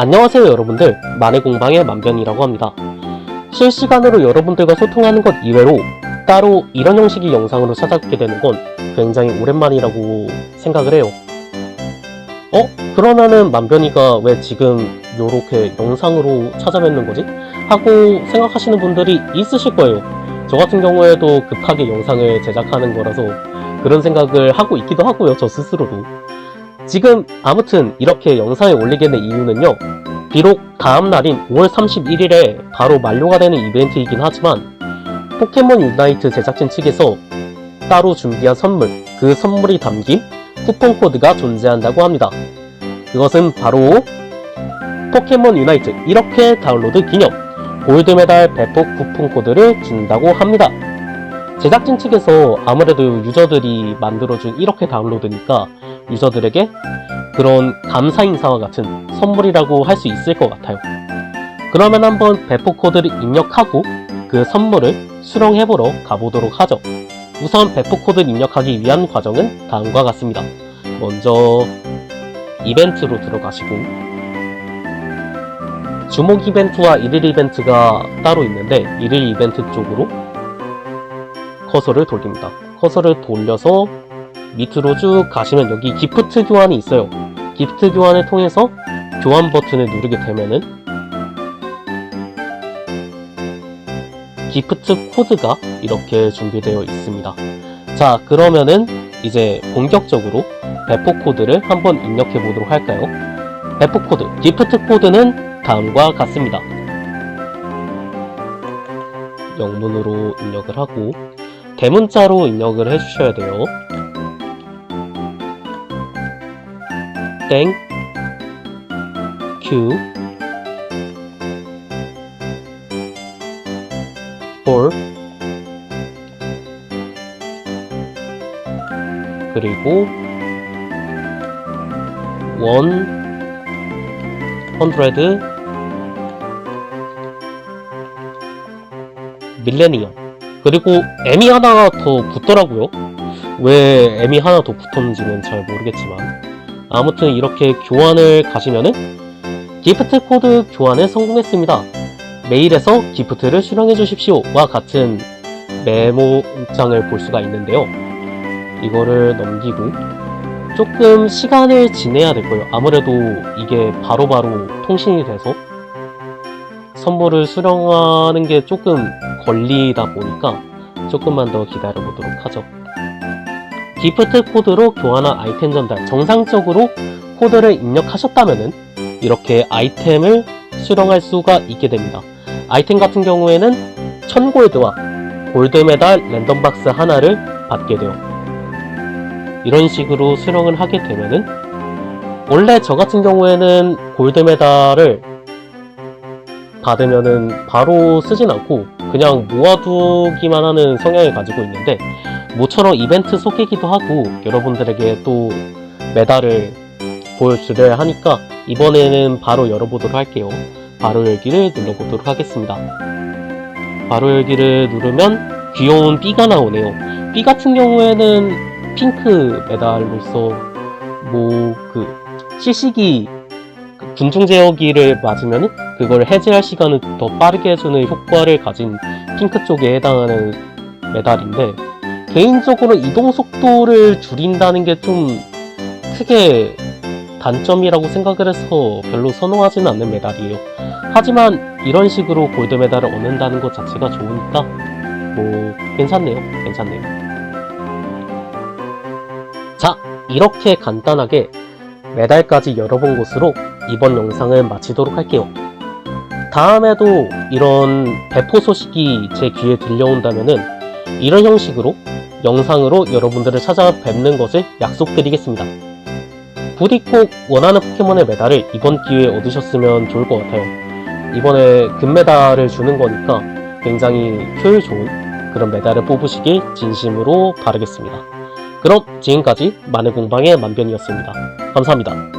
안녕하세요 여러분들 만해공방의 만변이라고 합니다. 실시간으로 여러분들과 소통하는 것 이외로 따로 이런 형식의 영상으로 찾아뵙게 되는 건 굉장히 오랜만이라고 생각을 해요. 어? 그러면은 만변이가 왜 지금 요렇게 영상으로 찾아뵙는 거지? 하고 생각하시는 분들이 있으실 거예요. 저 같은 경우에도 급하게 영상을 제작하는 거라서 그런 생각을 하고 있기도 하고요, 저 스스로도. 지금 아무튼 이렇게 영상을 올리게 된 이유는요. 비록 다음 날인 5월 31일에 바로 만료가 되는 이벤트이긴 하지만 포켓몬 유나이트 제작진 측에서 따로 준비한 선물, 그 선물이 담긴 쿠폰 코드가 존재한다고 합니다. 그것은 바로 포켓몬 유나이트 이렇게 다운로드 기념 골드메달 배포 쿠폰 코드를 준다고 합니다. 제작진 측에서 아무래도 유저들이 만들어준 이렇게 다운로드니까 유저들에게 그런 감사 인사와 같은 선물이라고 할 수 있을 것 같아요. 그러면 한번 배포 코드를 입력하고 그 선물을 수령해보러 가보도록 하죠. 우선 배포 코드를 입력하기 위한 과정은 다음과 같습니다. 먼저 이벤트로 들어가시고 주목 이벤트와 일일 이벤트가 따로 있는데 일일 이벤트 쪽으로 커서를 돌립니다. 커서를 돌려서 밑으로 쭉 가시면 여기 기프트 교환이 있어요. 기프트 교환을 통해서 교환 버튼을 누르게 되면은 기프트 코드가 이렇게 준비되어 있습니다. 자, 그러면은 이제 본격적으로 배포 코드를 한번 입력해 보도록 할까요? 배포 코드, 기프트 코드는 다음과 같습니다. 영문으로 입력을 하고 대문자로 입력을 해주셔야 돼요. 땡 Q 볼 그리고 원 헌드레드 밀레니엄 그리고 M이 하나 더 붙더라고요. 왜 M이 하나 더 붙었는지는 잘 모르겠지만 아무튼 이렇게 교환을 가시면은 기프트 코드 교환에 성공했습니다. 메일에서 기프트를 수령해 주십시오와 같은 메모장을 볼 수가 있는데요. 이거를 넘기고 조금 시간을 지내야 될 거예요. 아무래도 이게 바로바로 통신이 돼서 선물을 수령하는 게 조금 걸리다 보니까 조금만 더 기다려 보도록 하죠. 기프트 코드로 교환한 아이템 전달 정상적으로 코드를 입력하셨다면은 이렇게 아이템을 수령할 수가 있게 됩니다. 아이템 같은 경우에는 1000골드와 골드메달 랜덤박스 하나를 받게 돼요. 이런 식으로 수령을 하게 되면은 원래 저 같은 경우에는 골드메달을 받으면은 바로 쓰진 않고 그냥 모아두기만 하는 성향을 가지고 있는데 모처럼 이벤트 속이기도 하고 여러분들에게 또 메달을 보여주려 하니까 이번에는 바로 열어보도록 할게요. 바로 열기를 눌러보도록 하겠습니다. 바로 열기를 누르면 귀여운 B가 나오네요. B 같은 경우에는 핑크 메달로서 뭐그 시시기 군중 제어기를 맞으면 그걸 해제할 시간을 더 빠르게 해주는 효과를 가진 핑크 쪽에 해당하는 메달인데 개인적으로 이동 속도를 줄인다는 게 좀 크게 단점이라고 생각을 해서 별로 선호하지는 않는 메달이에요. 하지만 이런 식으로 골드 메달을 얻는다는 것 자체가 좋으니까 뭐 괜찮네요. 괜찮네요. 자, 이렇게 간단하게 메달까지 열어본 곳으로 이번 영상을 마치도록 할게요. 다음에도 이런 배포 소식이 제 귀에 들려온다면은 이런 형식으로 영상으로 여러분들을 찾아뵙는 것을 약속드리겠습니다. 부디 꼭 원하는 포켓몬의 메달을 이번 기회에 얻으셨으면 좋을 것 같아요. 이번에 금메달을 주는 거니까 굉장히 효율 좋은 그런 메달을 뽑으시길 진심으로 바라겠습니다. 그럼 지금까지 마늘공방의 만변이었습니다. 감사합니다.